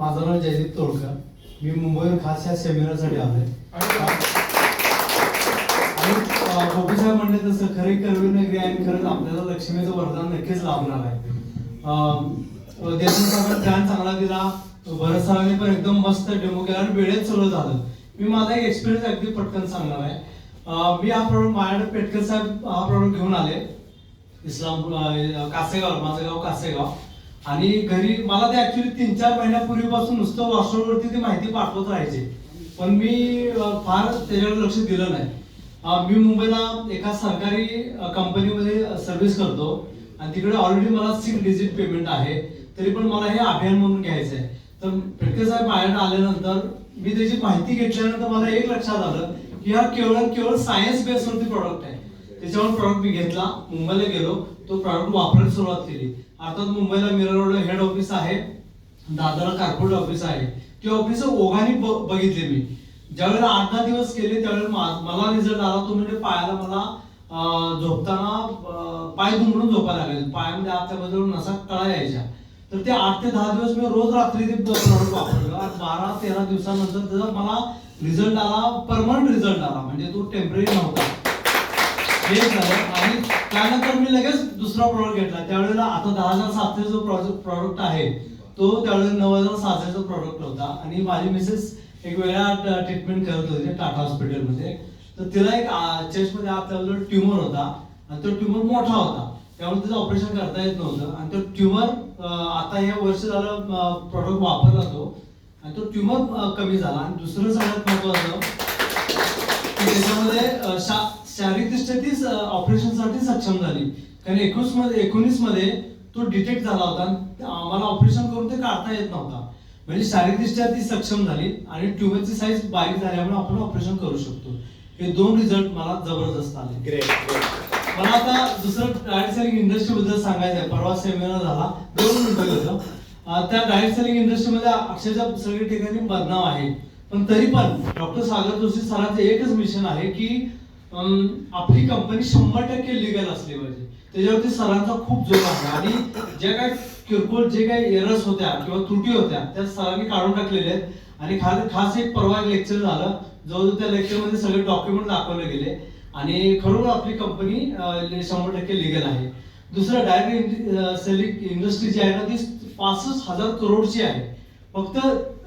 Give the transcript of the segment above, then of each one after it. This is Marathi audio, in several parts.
माझं नाव जयदीप तोडकर. मी मुंबईहून खास या सेमिनारसाठी आलोय. आणि गोपी साहेब म्हणले तसं खरी करवी नगरी आणि खरंच आपल्याला लक्ष्मीचं वरदान नक्कीच लाभणार आहे. देशमुख चांगला दिला. भरत साहेबांनी पण एकदम मस्त डेमो केला. आणि वेळेत सगळं झालं. मी माझा एक एक्सपिरियन्स अगदी पटकन सांगणार आहे. मी हा प्रॉडक्ट माझ्याकडे पेटकर साहेब हा प्रॉडक्ट घेऊन आले. इस्लामपूर कासेगाव माझं गाव कासेगाव. आणि घरी मला ते ऍक्च्युली तीन चार महिन्यापूर्वीपासून नुसतं व्हॉट्सअपवरती ती माहिती पाठवत राहायचे. पण मी फार त्याच्याकडे लक्ष दिलं नाही. मी मुंबईला एका सरकारी कंपनीमध्ये सर्व्हिस करतो. आणि तिकडे ऑलरेडी मला सिक्स डिजिट पेमेंट आहे. तरी पण मला हे अभियान म्हणून घ्यायचं आहे. तर पेटके साहेब बाहेर आल्यानंतर मी त्याची माहिती घेतल्यानंतर मला एक लक्षात आलं की हा केवळ केवळ सायन्स बेस्डवरती प्रॉडक्ट आहे. त्याच्यावर प्रॉडक्ट मी घेतला. मुंबईला गेलो. तो प्रॉडक्ट वापरायला सुरुवात केली. अर्थात मुंबईला मिरर रोड हेड ऑफिस आहे. दादरला कार्पोरेट ऑफिस आहे. ते ऑफिस ओघाने बघितले मी. ज्यावेळेला आठ दहा दिवस केले त्यावेळेला मला रिझल्ट आला. तो म्हणजे पायाला मला झोपताना पाय दुमडून झोपायला लागले. पायामध्ये आतल्या बाजूला नसा कळा यायच्या. तर ते आठ ते दहा दिवस मी रोज रात्री ते प्रॉडक्ट वापरलं. बारा तेरा दिवसानंतर त्याचा मला रिझल्ट आला. परमनंट रिझल्ट आला. म्हणजे तो टेंपररी नव्हता. हे झालं आणि त्यानंतर मी लगेच दुसरा प्रॉडक्ट घेतला. त्यावेळेला आता दहा हजार सातशे जो प्रॉडक्ट आहे तो त्यावेळेला नऊ हजार सहाशेचा प्रॉडक्ट होता आणि माझी मिसेस एक वेगळा ट्रीटमेंट करत होती टाटा हॉस्पिटलमध्ये तर तिला एक चेस्टमध्ये आपल्याबरोबर ट्युमर होता. आणि तो ट्युमर मोठा होता. त्यामुळे त्याचं ऑपरेशन करता येत नव्हतं. आणि तो ट्युमर आता हे वर्ष झालं प्रॉडक्ट वापरला तो. आणि तो ट्युमर कमी झाला. आणि दुसरं सगळ्यात महत्वाचं की त्याच्यामध्ये शा- शारीरिकदृष्ट्या ती ऑपरेशनसाठी सक्षम झाली. कारण एकोणीसमध्ये एकोणीसमध्ये तो डिटेक्ट झाला होता आम्हाला ऑपरेशन करून ते काढता येत नव्हता. म्हणजे शारीरिकदृष्ट्या ती सक्षम झाली आणि ट्युमरची साईज बारीक झाल्यामुळे आपण ऑपरेशन करू शकतो. हे दोन रिझल्ट मला जबरदस्त आले. ग्रेट मला आता दुसरं डायरेक्ट सेलिंग इंडस्ट्री बद्दल सांगायचं आहे. परवा सेमिनार झाला. दोन मिनिटं अं, त्या डायरेक्ट सेलिंग इंडस्ट्रीमध्ये अक्षरशः सगळी ठिकाणी बदनाम आहे. पण तरी पण डॉक्टर सागर जोशी सरांचं एकच मिशन आहे की आपली कंपनी शंभर टक्के लिगल असली पाहिजे. त्याच्यावरती सरांचा खूप जोर आहे. आणि ज्या काय किरकोळ जे काही एरर्स होत्या किंवा त्रुटी होत्या त्या सरांनी काढून टाकलेल्या आहेत. आणि खास खास एक परवा एक लेक्चर झालं. जवळजवळ त्या लेक्चरमध्ये सगळे डॉक्युमेंट दाखवले गेले. आणि खरोखर आपली कंपनी शंभर टक्के लिगल आहे. दुसरं डायरेक्ट सेलिंग इंडस्ट्री जी आहे ना ती पासष्ट हजार करोडची आहे. फक्त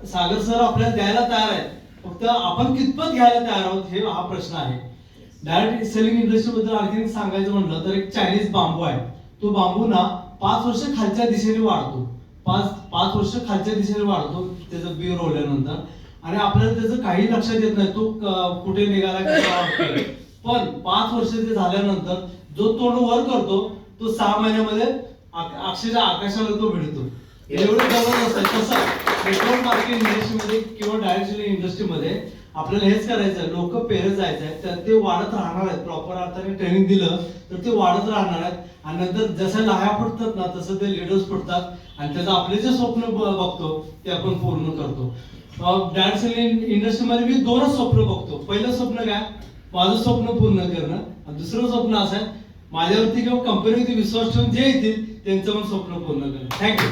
सागर सर आपल्याला द्यायला तयार आहेत. फक्त आपण कितपत घ्यायला तयार आहोत हे हा प्रश्न आहे. डायरेक्ट सेलिंग इंडस्ट्री बद्दल आणखी सांगायचं म्हटलं तर एक चायनीज बांबू आहे. तो बांबू ना पाच वर्ष खालच्या दिशेने वाढतो. पाच पाच वर्ष खालच्या दिशेने वाढतो. त्याचं बी रोवल्यानंतर. आणि आपल्याला त्याचं काही लक्षात येत नाही. तो कुठे निघाला पण पाच वर्ष ते झाल्यानंतर जो तोंड वर करतो तो सहा महिन्यामध्ये अक्षरशः आकाशाला तो भिडतो. एवढं जबरदस्त आहे तसं पेट्रोल मार्केट इंडस्ट्रीमध्ये किंवा डायरेक्ट इंडस्ट्रीमध्ये आपल्याला हेच करायचं लोक पेरत जायचं आहे तर ते वाढत राहणार आहेत. प्रॉपर अर्थाने ट्रेनिंग दिलं तर ते वाढत राहणार आहेत. आणि नंतर जसं लाह्या फुटतात ना तसं ते लिडर्स फुटतात. आणि त्याचं आपले जे स्वप्न बघतो ते आपण पूर्ण करतो. डान्स इंडस्ट्रीमध्ये मी दोनच स्वप्न बघतो. पहिलं स्वप्न काय? माझं स्वप्न पूर्ण करणं. आणि दुसरं स्वप्न असं आहे माझ्यावरती किंवा कंपनीवरती विश्वास ठेवून जे येतील त्यांचं पण स्वप्न पूर्ण करणं. थँक्यू